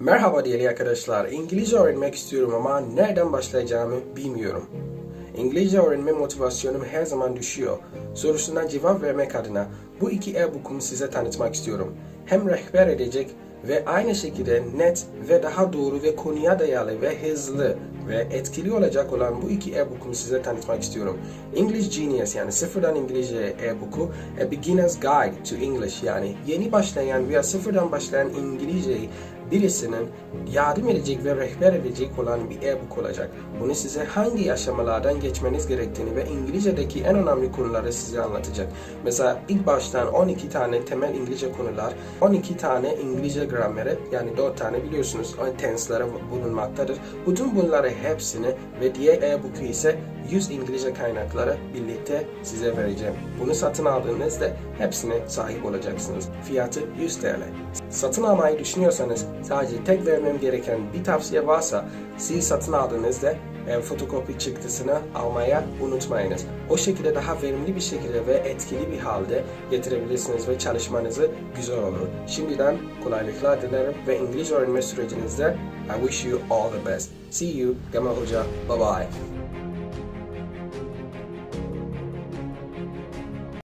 Merhaba değerli arkadaşlar. İngilizce öğrenmek istiyorum ama nereden başlayacağımı bilmiyorum. İngilizce öğrenme motivasyonum her zaman düşüyor. Sorusuna cevap vermek adına bu iki e-bookumu size tanıtmak istiyorum. Hem rehber edecek ve aynı şekilde net ve daha doğru ve konuya dayalı ve hızlı ve etkili olacak olan bu iki e-bookumu size tanıtmak istiyorum. English Genius yani sıfırdan İngilizce e-booku A Beginner's Guide to English yani yeni başlayan veya sıfırdan başlayan İngilizceyi birisinin yardım edecek ve rehber edecek olan bir e-book olacak. Bunu size hangi aşamalardan geçmeniz gerektiğini ve İngilizce'deki en önemli konuları size anlatacak. Mesela ilk baştan 12 tane temel İngilizce konular, 12 tane İngilizce grameri yani 4 tane biliyorsunuz tense'lere bulunmaktadır. Bütün bunları hepsini ve diğer e-book'u ise 100 İngilizce kaynakları birlikte size vereceğim. Bunu satın aldığınızda hepsine sahip olacaksınız. Fiyatı 100 TL. Satın almayı düşünüyorsanız sadece tek vermem gereken bir tavsiye varsa siz satın aldığınızda e, fotokopi çıktısını almaya unutmayınız. O şekilde daha verimli bir şekilde ve etkili bir halde getirebilirsiniz ve çalışmanızı güzel olur. Şimdiden kolaylıklar dilerim ve İngilizce öğrenme sürecinizde I wish you all the best. See you. Gamal Hoca. Bye bye.